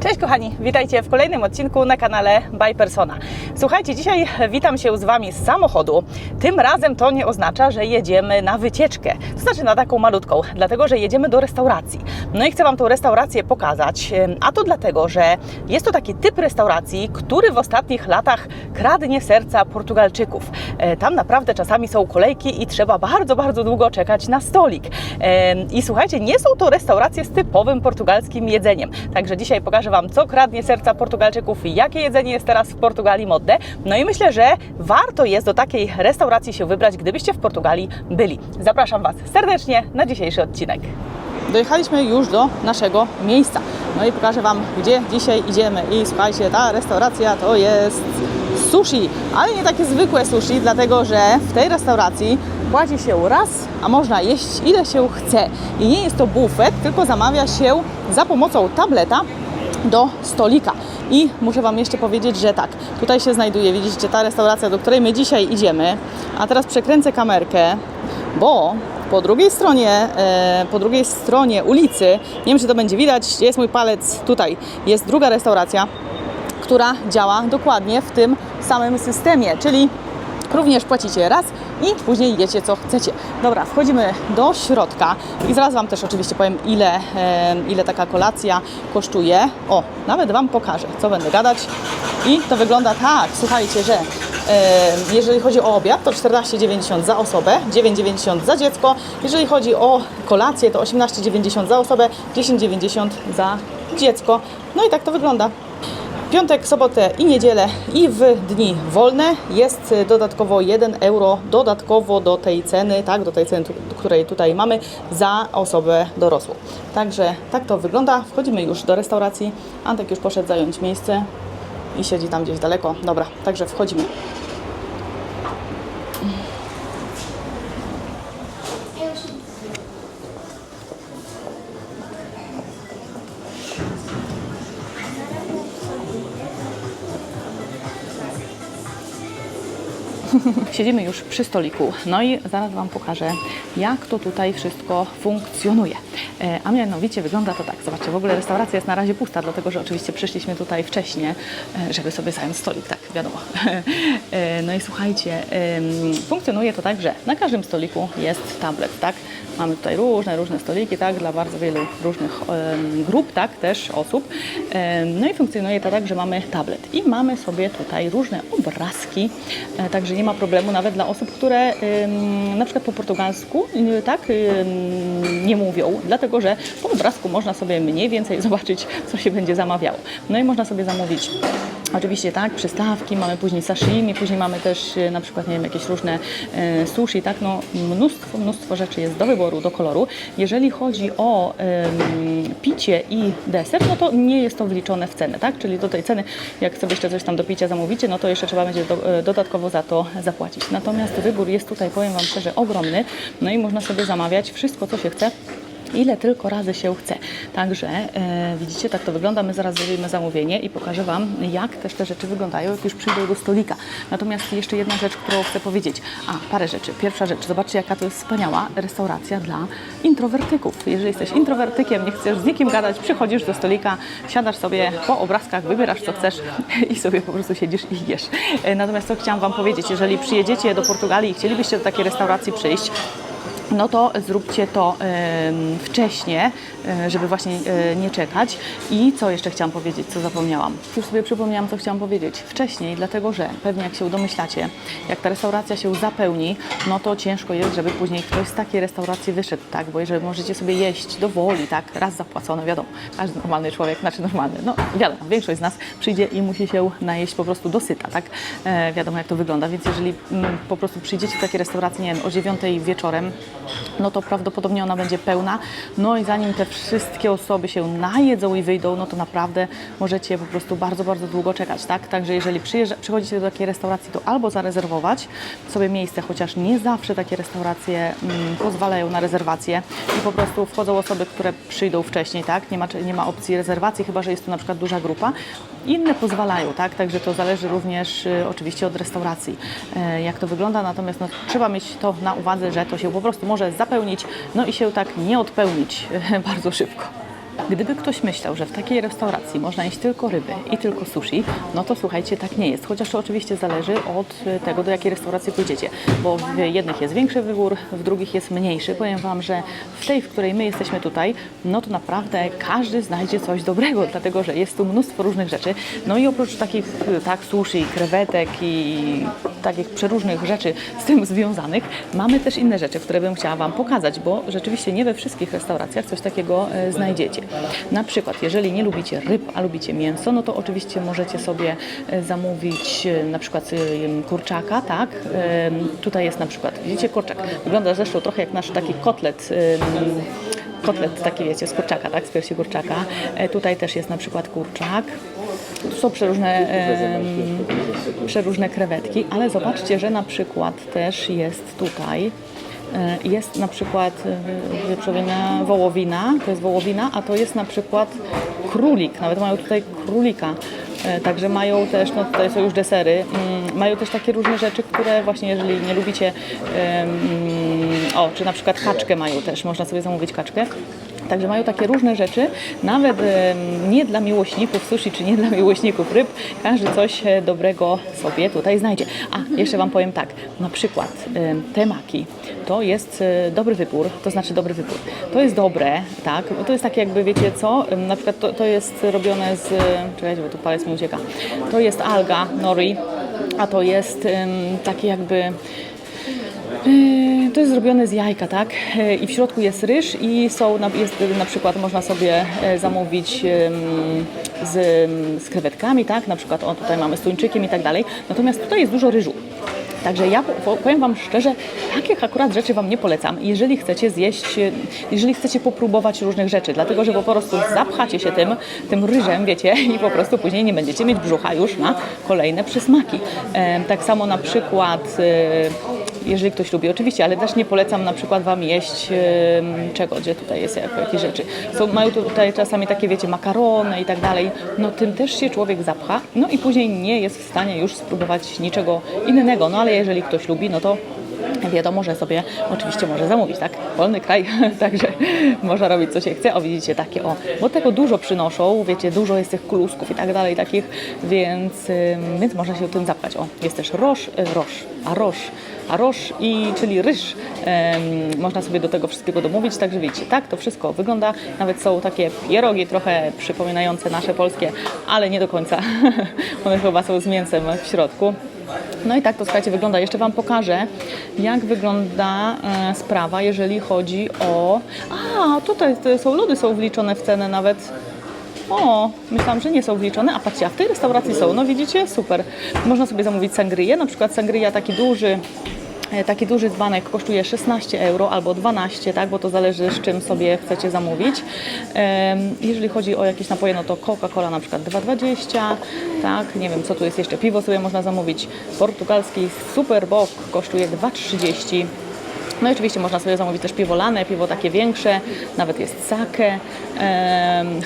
Cześć kochani, witajcie w kolejnym odcinku na kanale By Persona. Słuchajcie, dzisiaj witam się z Wami z samochodu. Tym razem to nie oznacza, że jedziemy na wycieczkę, to znaczy na taką malutką, dlatego że jedziemy do restauracji. No i chcę Wam tą restaurację pokazać, a to dlatego, że jest to taki typ restauracji, który w ostatnich latach kradnie serca Portugalczyków. E, Tam naprawdę czasami są kolejki i trzeba bardzo, bardzo długo czekać na stolik. E, I słuchajcie, nie są to restauracje z typowym portugalskim jedzeniem. Także dzisiaj pokażę Wam, co kradnie serca Portugalczyków jakie jedzenie jest teraz w Portugalii modne. No i myślę, że warto jest do takiej restauracji się wybrać, gdybyście w Portugalii byli. Zapraszam Was serdecznie na dzisiejszy odcinek. Dojechaliśmy już do naszego miejsca. No i pokażę Wam, gdzie dzisiaj idziemy. I słuchajcie, ta restauracja to jest sushi, ale nie takie zwykłe sushi, dlatego że w tej restauracji płaci się raz, a można jeść ile się chce. I nie jest to bufet, tylko zamawia się za pomocą tableta do stolika. I muszę Wam jeszcze powiedzieć, że tak, tutaj się znajduje, widzicie, ta restauracja, do której my dzisiaj idziemy. A teraz przekręcę kamerkę, bo po drugiej stronie, e, po drugiej stronie ulicy, nie wiem czy to będzie widać, jest mój palec tutaj, jest druga restauracja, która działa dokładnie w tym samym systemie, czyli również płacicie raz i później jecie co chcecie. Dobra, wchodzimy do środka i zaraz Wam też oczywiście powiem, ile, ile taka kolacja kosztuje. O, nawet Wam pokażę, co będę gadać. I to wygląda tak, słuchajcie, że jeżeli chodzi o obiad, to 14,90 za osobę, 9,90 za dziecko. Jeżeli chodzi o kolację, to 18,90 za osobę, 10,90 za dziecko. No i tak to wygląda. Piątek, sobotę i niedzielę i w dni wolne jest dodatkowo 1 euro dodatkowo do tej ceny, tak, do tej ceny, której tutaj mamy za osobę dorosłą. Także tak to wygląda. Wchodzimy już do restauracji. Antek już poszedł zająć miejsce i siedzi tam gdzieś daleko. Dobra, także wchodzimy. Siedzimy już przy stoliku, no i zaraz Wam pokażę, jak to tutaj wszystko funkcjonuje. E, A mianowicie wygląda to tak, zobaczcie, w ogóle restauracja jest na razie pusta, dlatego że oczywiście przyszliśmy tutaj wcześniej, e, żeby sobie zająć stolik, tak, wiadomo. E, No i słuchajcie, funkcjonuje to tak, że na każdym stoliku jest tablet, tak? Mamy tutaj różne, różne stoliki, tak, dla bardzo wielu różnych grup, tak, też osób. No i funkcjonuje to tak, że mamy tablet i mamy sobie tutaj różne obrazki, e, także nie ma problemu nawet dla osób, które na przykład po portugalsku, tak, nie mówią, dlatego że po obrazku można sobie mniej więcej zobaczyć, co się będzie zamawiało. No i można sobie zamówić Oczywiście tak, przystawki, mamy później sashimi, później mamy też e, na przykład, nie wiem, jakieś różne e, sushi, tak, no mnóstwo, mnóstwo rzeczy jest do wyboru, do koloru. Jeżeli chodzi o picie i deser, no to nie jest to wliczone w cenę, tak, czyli do tej ceny, jak sobie jeszcze coś tam do picia zamówicie, no to jeszcze trzeba będzie do, e, dodatkowo za to zapłacić. Natomiast wybór jest tutaj, powiem Wam szczerze, ogromny, no i można sobie zamawiać wszystko, co się chce, ile tylko razy się chce. Także e, widzicie, tak to wygląda. My zaraz zrobimy zamówienie i pokażę Wam, jak też te rzeczy wyglądają, jak już przyjdą do stolika. Natomiast jeszcze jedna rzecz, którą chcę powiedzieć. A, parę rzeczy. Pierwsza rzecz, zobaczcie, jaka to jest wspaniała restauracja dla introwertyków. Jeżeli jesteś introwertykiem, nie chcesz z nikim gadać, przychodzisz do stolika, siadasz sobie po obrazkach, wybierasz co chcesz i sobie po prostu siedzisz i jesz. E, Natomiast co chciałam Wam powiedzieć, jeżeli przyjedziecie do Portugalii i chcielibyście do takiej restauracji przyjść, no to zróbcie to wcześniej, żeby właśnie nie czekać. I co jeszcze chciałam powiedzieć, co zapomniałam? Już sobie przypomniałam, co chciałam powiedzieć. Wcześniej, dlatego że pewnie jak się domyślacie, jak ta restauracja się zapełni, no to ciężko jest, żeby później ktoś z takiej restauracji wyszedł, tak? Bo jeżeli możecie sobie jeść do woli, tak? Raz zapłacone, wiadomo, każdy normalny człowiek, znaczy normalny, no wiadomo, większość z nas przyjdzie i musi się najeść po prostu dosyta, tak? E, wiadomo jak to wygląda, więc jeżeli mm, po prostu przyjdziecie do takiej restauracji, nie wiem, o 9 wieczorem, no to prawdopodobnie ona będzie pełna. No i zanim te wszystkie osoby się najedzą i wyjdą, no to naprawdę możecie po prostu bardzo, bardzo długo czekać, tak? Także jeżeli przychodzicie do takiej restauracji, to albo zarezerwować sobie miejsce, chociaż nie zawsze takie restauracje mm, pozwalają na rezerwację i po prostu wchodzą osoby, które przyjdą wcześniej, tak? Nie ma, nie ma opcji rezerwacji, chyba że jest to na przykład duża grupa. Inne pozwalają, tak? Także to zależy również y, oczywiście od restauracji, e, jak to wygląda. Natomiast no, trzeba mieć to na uwadze, że to się po prostu może zapełnić, no i się tak nie odpełnić bardzo szybko. Gdyby ktoś myślał, że w takiej restauracji można jeść tylko ryby i tylko sushi, no to słuchajcie, tak nie jest. Chociaż to oczywiście zależy od e, tego, do jakiej restauracji pójdziecie. Bo w jednych jest większy wybór, w drugich jest mniejszy. Powiem Wam, że w tej, w której my jesteśmy tutaj, no to naprawdę każdy znajdzie coś dobrego, dlatego że jest tu mnóstwo różnych rzeczy. No i oprócz takich, tak, sushi, krewetek i takich przeróżnych rzeczy z tym związanych, mamy też inne rzeczy, które bym chciała Wam pokazać, bo rzeczywiście nie we wszystkich restauracjach coś takiego e, znajdziecie. Na przykład, jeżeli nie lubicie ryb, a lubicie mięso, no to oczywiście możecie sobie e, zamówić e, na przykład e, kurczaka, tak? Tutaj jest na przykład, widzicie, kurczak. Wygląda zresztą trochę jak nasz taki kotlet kotlet taki wiecie, z kurczaka, tak, z piersi kurczaka. Tutaj też jest na przykład kurczak. Tu są przeróżne, przeróżne krewetki, ale zobaczcie, że na przykład też jest tutaj jest na przykład e, wieprzowina wołowina, to jest wołowina, a to jest na przykład królik, nawet mają tutaj królika. E, Także mają też, no tutaj są już desery, mm, mają też takie różne rzeczy, które właśnie jeżeli nie lubicie, o, czy na przykład kaczkę mają też, można sobie zamówić kaczkę. Także mają takie różne rzeczy, nawet nie dla miłośników sushi, czy nie dla miłośników ryb, każdy coś e, dobrego sobie tutaj znajdzie. A, jeszcze Wam powiem tak, na przykład te maki, to jest e, dobry wybór, to znaczy dobry wybór. To jest dobre, tak, to jest takie jakby, wiecie co, na przykład to, to jest robione z, czekajcie, bo tu palec mi ucieka, to jest alga nori, a to jest takie jakby To jest zrobione z jajka, tak? Yy, I w środku jest ryż i są, jest na przykład można sobie e, zamówić z, z krewetkami, tak? Na przykład o tutaj mamy z tuńczykiem i tak dalej. Natomiast tutaj jest dużo ryżu. Także ja po- powiem Wam szczerze, takich akurat rzeczy Wam nie polecam, jeżeli chcecie zjeść, jeżeli chcecie popróbować różnych rzeczy, dlatego że po prostu zapchacie się tym, tym ryżem, wiecie, i po prostu później nie będziecie mieć brzucha już na kolejne przysmaki. Tak samo na przykład jeżeli ktoś lubi, oczywiście, ale też nie polecam na przykład Wam jeść czego, gdzie tutaj jest jak, jakieś rzeczy. Są, mają tutaj czasami takie, wiecie, makarony i tak dalej, no tym też się człowiek zapcha, no i później nie jest w stanie już spróbować niczego innego, no ale jeżeli ktoś lubi, no to wiadomo, że sobie oczywiście może zamówić, tak? Wolny kraj, także można robić co się chce. O, widzicie, takie o, bo tego dużo przynoszą, wiecie, dużo jest tych klusków i tak dalej, takich, więc, więc można się tym zapchać. O, jest też roż, y, roż, a roż, a roż i, czyli ryż. Można sobie do tego wszystkiego domówić, także widzicie, tak to wszystko wygląda. Nawet są takie pierogi trochę przypominające nasze polskie, ale nie do końca. One chyba są z mięsem w środku. No i tak to słuchajcie wygląda. Jeszcze Wam pokażę, jak wygląda e, sprawa, jeżeli chodzi o. A, tutaj są lody są wliczone w cenę nawet. O, myślałam, że nie są wliczone, a patrzcie, a w tej restauracji są. No widzicie, super. Można sobie zamówić sangrię, na przykład sangria taki duży. E, Taki duży dzbanek kosztuje 16 euro albo 12, tak, bo to zależy z czym sobie chcecie zamówić. Jeżeli chodzi o jakieś napoje, no to Coca-Cola na przykład 2,20, tak, nie wiem co tu jest jeszcze, piwo sobie można zamówić. Portugalski Superbock kosztuje 2,30. No i oczywiście można sobie zamówić też piwo lane, piwo takie większe, nawet jest sake,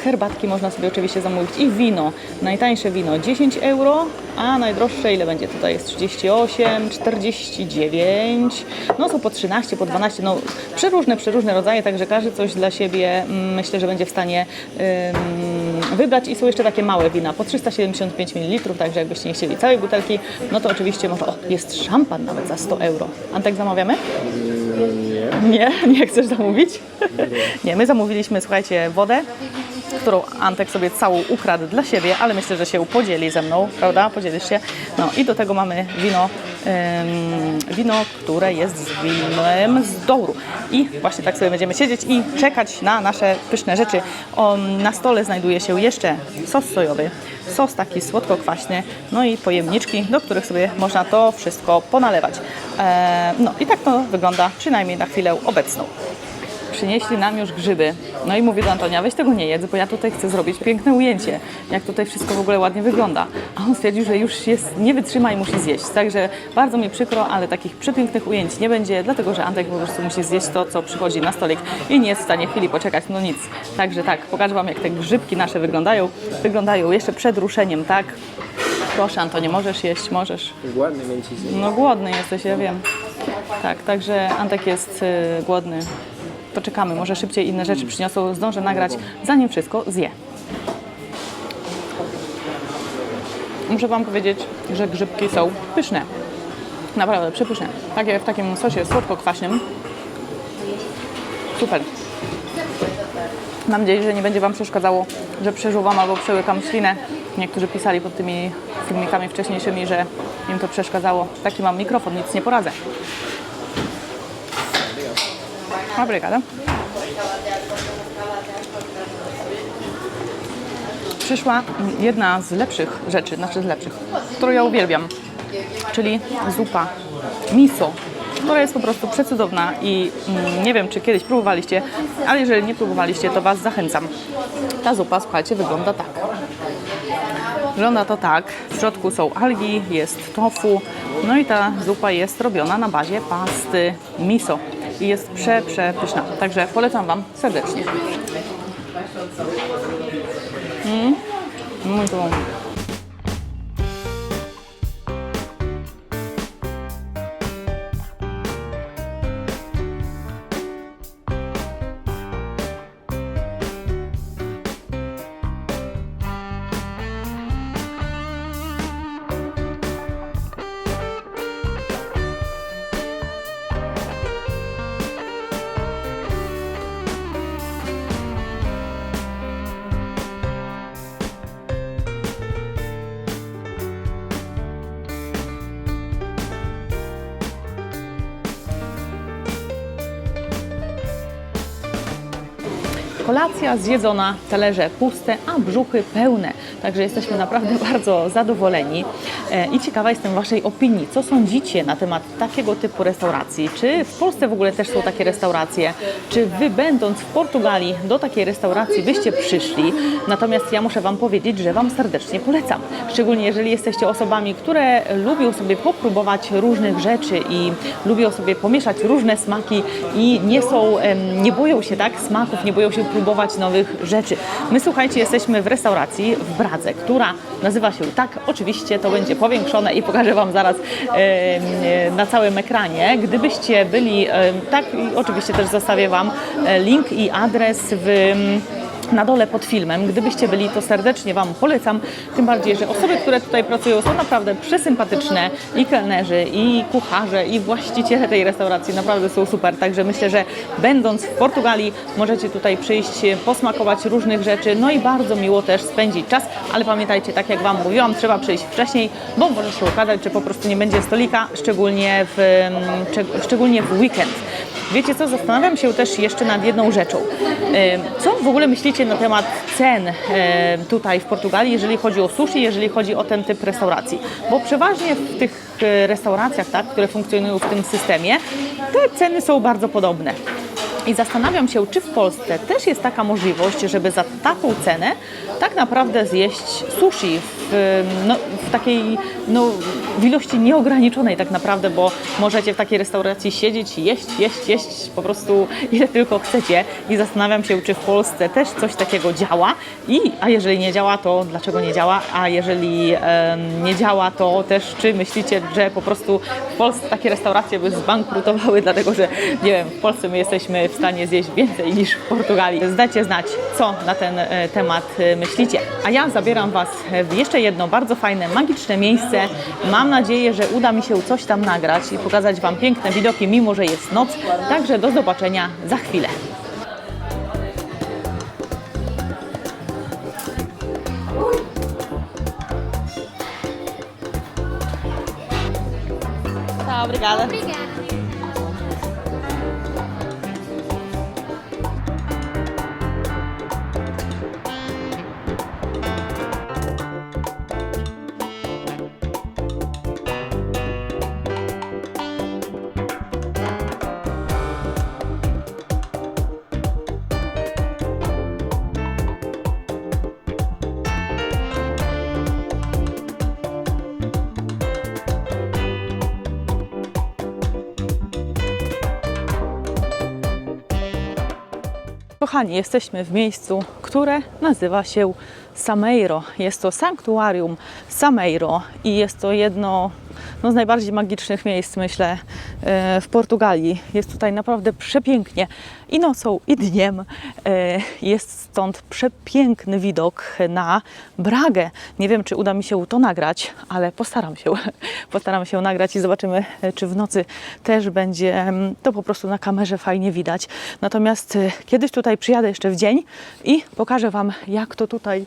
herbatki można sobie oczywiście zamówić i wino. Najtańsze wino 10 euro, a najdroższe ile będzie tutaj jest 38, 49, no są po 13, po 12, no przeróżne, przeróżne rodzaje, także każdy coś dla siebie mm, myślę, że będzie w stanie wybrać i są jeszcze takie małe wina po 375 ml, także jakbyście nie chcieli całej butelki, no to oczywiście można, o jest szampan nawet za 100 euro. Antek zamawiamy? Nie, nie? Chcesz zamówić? Nie, my zamówiliśmy, słuchajcie, wodę, którą Antek sobie całą ukradł dla siebie, ale myślę, że się podzieli ze mną, prawda? Podzielisz się. No i do tego mamy wino, ym, wino, które jest z winem z Douru. I właśnie tak sobie będziemy siedzieć i czekać na nasze pyszne rzeczy. O, na stole znajduje się jeszcze sos sojowy, sos taki słodko-kwaśny, no i pojemniczki, do których sobie można to wszystko ponalewać. E, no i tak to wygląda, przynajmniej na chwilę obecną. Przynieśli nam już grzyby. No i mówię do Antonia, weź tego nie jedz, bo ja tutaj chcę zrobić piękne ujęcie, jak tutaj wszystko w ogóle ładnie wygląda. A on stwierdził, że już jest, nie wytrzyma i musi zjeść. Także bardzo mi przykro, ale takich przepięknych ujęć nie będzie, dlatego że Antek po prostu musi zjeść to, co przychodzi na stolik i nie jest w stanie chwili poczekać, no nic. Także tak, pokażę Wam, jak te grzybki nasze wyglądają. Wyglądają jeszcze przed ruszeniem, tak? Proszę Antonie, możesz jeść, możesz. Głodny będzie. No głodny jesteś, ja wiem. Tak, także Antek jest y, głodny. To czekamy. Może szybciej inne rzeczy przyniosą, zdążę nagrać, zanim wszystko zje. Muszę Wam powiedzieć, że grzybki są pyszne. Naprawdę przepyszne. Takie w takim sosie słodko-kwaśnym. Super. Mam nadzieję, że nie będzie Wam przeszkadzało, że przeżuwam albo przełykam ślinę. Niektórzy pisali pod tymi filmikami wcześniejszymi, że im to przeszkadzało. Taki mam mikrofon, nic nie poradzę. Obrigada. Przyszła jedna z lepszych rzeczy, znaczy z lepszych, którą ja uwielbiam, czyli zupa miso, która jest po prostu przecudowna i mm, nie wiem, czy kiedyś próbowaliście, ale jeżeli nie próbowaliście, to Was zachęcam. Ta zupa, słuchajcie, wygląda tak. Wygląda to tak, w środku są algi, jest tofu, no i ta zupa jest robiona na bazie pasty miso i jest prze, przepyszna. Także polecam Wam serdecznie. Mm, muito Kolacja zjedzona, talerze puste, a brzuchy pełne. Także jesteśmy naprawdę bardzo zadowoleni. E, I ciekawa jestem Waszej opinii. Co sądzicie na temat takiego typu restauracji? Czy w Polsce w ogóle też są takie restauracje? Czy Wy będąc w Portugalii do takiej restauracji byście przyszli? Natomiast ja muszę Wam powiedzieć, że Wam serdecznie polecam. Szczególnie jeżeli jesteście osobami, które lubią sobie popróbować różnych rzeczy i lubią sobie pomieszać różne smaki i nie są, nie boją się tak smaków, nie boją się próbować nowych rzeczy. My słuchajcie, jesteśmy w restauracji w Bradze, która nazywa się tak, oczywiście to będzie powiększone i pokażę Wam zaraz na całym ekranie. Gdybyście byli, tak oczywiście też zostawię Wam e, link i adres w na dole pod filmem. Gdybyście byli, to serdecznie Wam polecam. Tym bardziej, że osoby, które tutaj pracują, są naprawdę przesympatyczne i kelnerzy, i kucharze, i właściciele tej restauracji naprawdę są super. Także myślę, że będąc w Portugalii, możecie tutaj przyjść, posmakować różnych rzeczy, no i bardzo miło też spędzić czas. Ale pamiętajcie, tak jak Wam mówiłam, trzeba przyjść wcześniej, bo może się okazać, że po prostu nie będzie stolika, szczególnie w, mm, cze- szczególnie w weekend. Wiecie co, zastanawiam się też jeszcze nad jedną rzeczą. E, Co w ogóle myślicie na temat cen e, tutaj w Portugalii, jeżeli chodzi o sushi, jeżeli chodzi o ten typ restauracji? Bo przeważnie w tych e, restauracjach, tak, które funkcjonują w tym systemie, te ceny są bardzo podobne. I zastanawiam się, czy w Polsce też jest taka możliwość, żeby za taką cenę tak naprawdę zjeść sushi w, no, w takiej no, w ilości nieograniczonej tak naprawdę, bo możecie w takiej restauracji siedzieć jeść, jeść, jeść po prostu ile tylko chcecie. I zastanawiam się, czy w Polsce też coś takiego działa. I, a jeżeli nie działa, to dlaczego nie działa? A jeżeli em, nie działa, to też czy myślicie, że po prostu w Polsce takie restauracje by zbankrutowały, dlatego że nie wiem, w Polsce my jesteśmy w stanie zjeść więcej niż w Portugalii. Zdajcie znać, co na ten e, temat e, myślicie. A ja zabieram Was w jeszcze jedno bardzo fajne, magiczne miejsce. Mam nadzieję, że uda mi się coś tam nagrać i pokazać Wam piękne widoki, mimo że jest noc. Także do zobaczenia za chwilę. Obrigada. Obrigada. Kochani, jesteśmy w miejscu, które nazywa się Sameiro. Jest to sanktuarium Sameiro i jest to jedno no, z najbardziej magicznych miejsc, myślę, e, w Portugalii. Jest tutaj naprawdę przepięknie i nocą, i dniem. E, Jest stąd przepiękny widok na Bragę. Nie wiem, czy uda mi się to nagrać, ale postaram się. Postaram się nagrać i zobaczymy, e, czy w nocy też będzie mm, to po prostu na kamerze fajnie widać. Natomiast kiedyś tutaj przyjadę jeszcze w dzień i pokażę Wam, jak to tutaj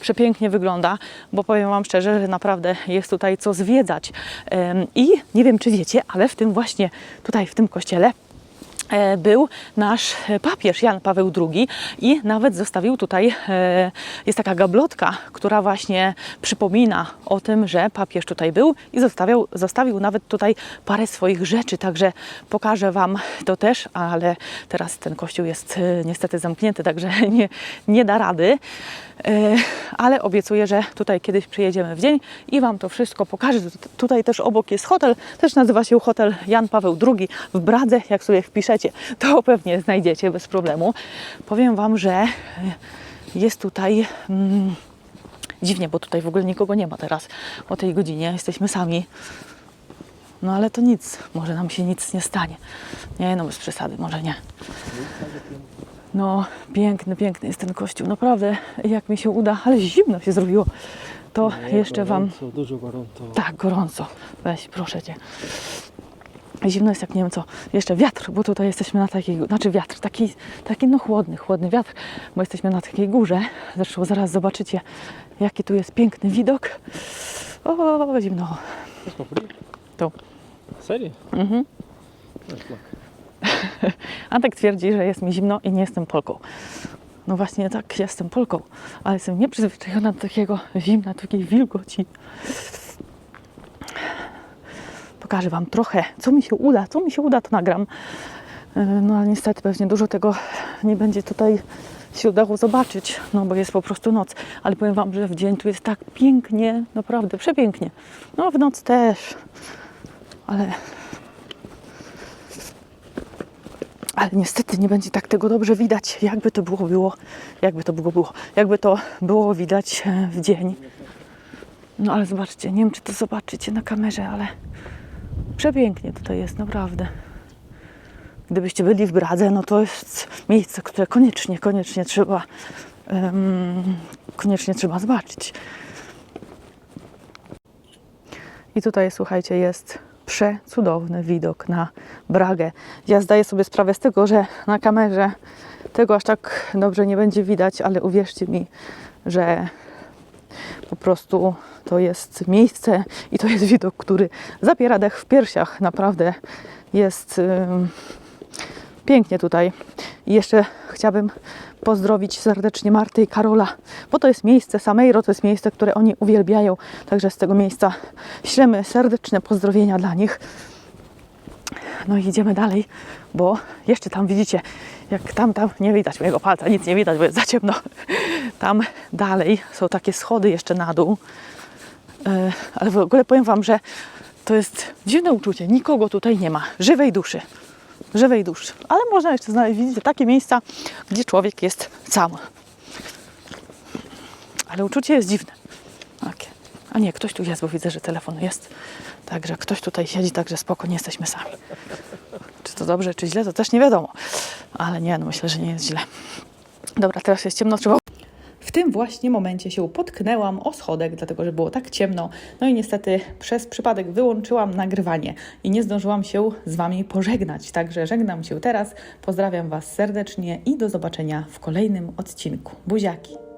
przepięknie wygląda, bo powiem Wam szczerze, że naprawdę jest tutaj co zwiedzać. Em, I nie wiem, czy wiecie, ale w tym właśnie tutaj, w tym kościele e, był nasz papież Jan Paweł II i nawet zostawił tutaj, e, jest taka gablotka, która właśnie przypomina o tym, że papież tutaj był i zostawiał, zostawił nawet tutaj parę swoich rzeczy, także pokażę Wam to też, ale teraz ten kościół jest e, niestety zamknięty, także nie, nie da rady. E, ale obiecuję, że tutaj kiedyś przyjedziemy w dzień i Wam to wszystko pokażę. Tut- Tutaj też obok jest hotel, też nazywa się hotel Jan Paweł II w Bradze. Jak sobie wpiszecie, to pewnie znajdziecie bez problemu. Powiem Wam, że jest tutaj mm, dziwnie, bo tutaj w ogóle nikogo nie ma teraz o tej godzinie. Jesteśmy sami. No ale to nic, może nam się nic nie stanie. Nie, no bez przesady, może nie. No, piękny, piękny jest ten kościół. Naprawdę, jak mi się uda, ale zimno się zrobiło, to jeszcze Wam. Gorąco, dużo gorąco. Tak, gorąco. Weź, proszę Cię. Zimno jest jak nie wiem co. Jeszcze wiatr, bo tutaj jesteśmy na takiej, znaczy wiatr, taki, taki no chłodny, chłodny wiatr, bo jesteśmy na takiej górze. Zresztą zaraz zobaczycie, jaki tu jest piękny widok. O, zimno. Wszystko fri? Tu. Serio? Mhm. No. Antek twierdzi, że jest mi zimno i nie jestem Polką. No właśnie tak, jestem Polką, ale jestem nieprzyzwyczajona do takiego zimna, takiej wilgoci. Pokażę Wam trochę, co mi się uda, co mi się uda, to nagram. Yy, No ale niestety pewnie dużo tego nie będzie tutaj się udało zobaczyć, no bo jest po prostu noc. Ale powiem Wam, że w dzień tu jest tak pięknie, naprawdę przepięknie. No w noc też, ale ale niestety nie będzie tak tego dobrze widać, jakby to było, było, jakby to było, było, jakby to było widać e, w dzień. No ale zobaczcie, nie wiem czy to zobaczycie na kamerze, ale przepięknie tutaj jest, naprawdę. Gdybyście byli w Bradze, no to jest miejsce, które koniecznie, koniecznie trzeba, em, koniecznie trzeba zobaczyć. I tutaj, słuchajcie, jest przecudowny widok na Bragę. Ja zdaję sobie sprawę z tego, że na kamerze tego aż tak dobrze nie będzie widać, ale uwierzcie mi, że po prostu to jest miejsce i to jest widok, który zapiera dech w piersiach. Naprawdę jest pięknie tutaj. I jeszcze chciałabym pozdrowić serdecznie Martę i Karola, bo to jest miejsce Sameiro, to jest miejsce, które oni uwielbiają. Także z tego miejsca ślemy serdeczne pozdrowienia dla nich. No i idziemy dalej, bo jeszcze tam widzicie, jak tam, tam nie widać mojego palca, nic nie widać, bo jest za ciemno. Tam dalej są takie schody jeszcze na dół. E, Ale w ogóle powiem Wam, że to jest dziwne uczucie. Nikogo tutaj nie ma. Żywej duszy. Żywej duszy. Ale można jeszcze znaleźć, widzicie, takie miejsca, gdzie człowiek jest sam. Ale uczucie jest dziwne. Takie. A nie, ktoś tu jest, bo widzę, że telefon jest. Także ktoś tutaj siedzi, także spoko, nie jesteśmy sami. Czy to dobrze, czy źle, to też nie wiadomo. Ale nie, no myślę, że nie jest źle. Dobra, teraz jest ciemno, trzeba w tym właśnie momencie się potknęłam o schodek, dlatego że było tak ciemno. No i niestety przez przypadek wyłączyłam nagrywanie i nie zdążyłam się z Wami pożegnać. Także żegnam się teraz, pozdrawiam Was serdecznie i do zobaczenia w kolejnym odcinku. Buziaki!